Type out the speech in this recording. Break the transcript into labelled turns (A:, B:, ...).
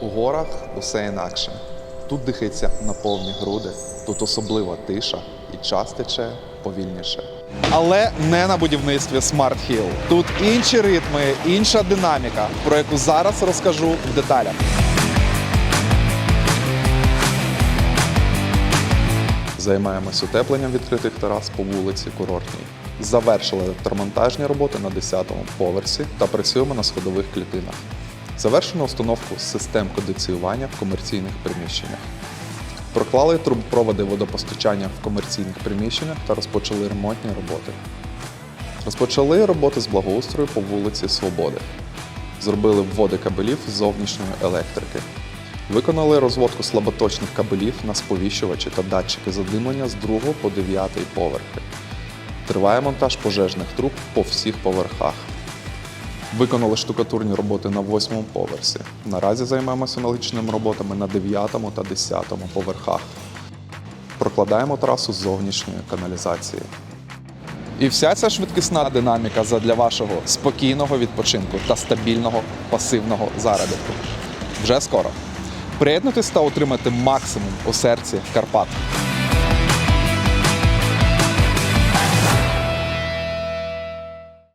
A: У горах усе інакше. Тут дихається на повні груди, тут особлива тиша і час тече повільніше. Але не на будівництві Smart Hill. Тут інші ритми, інша динаміка, про яку зараз розкажу в деталях. Займаємось утепленням відкритих терас по вулиці Курортній. Завершили електромонтажні роботи на 10-му поверсі та працюємо на сходових клітинах. Завершено установку систем кондиціювання в комерційних приміщеннях. Проклали трубопроводи водопостачання в комерційних приміщеннях та розпочали ремонтні роботи. Розпочали роботи з благоустрою по вулиці Свободи. Зробили вводи кабелів з зовнішньої електрики. Виконали розводку слаботочних кабелів на сповіщувачі та датчики задимлення з 2 по 9 поверхи. Триває монтаж пожежних труб по всіх поверхах. Виконали штукатурні роботи на 8 поверсі. Наразі займаємося аналогічними роботами на 9 та 10 поверхах. Прокладаємо трасу зовнішньої каналізації. І вся ця швидкісна динаміка задля вашого спокійного відпочинку та стабільного пасивного заробітку. Вже скоро. Приєднуйтесь та отримати максимум у серці Карпат.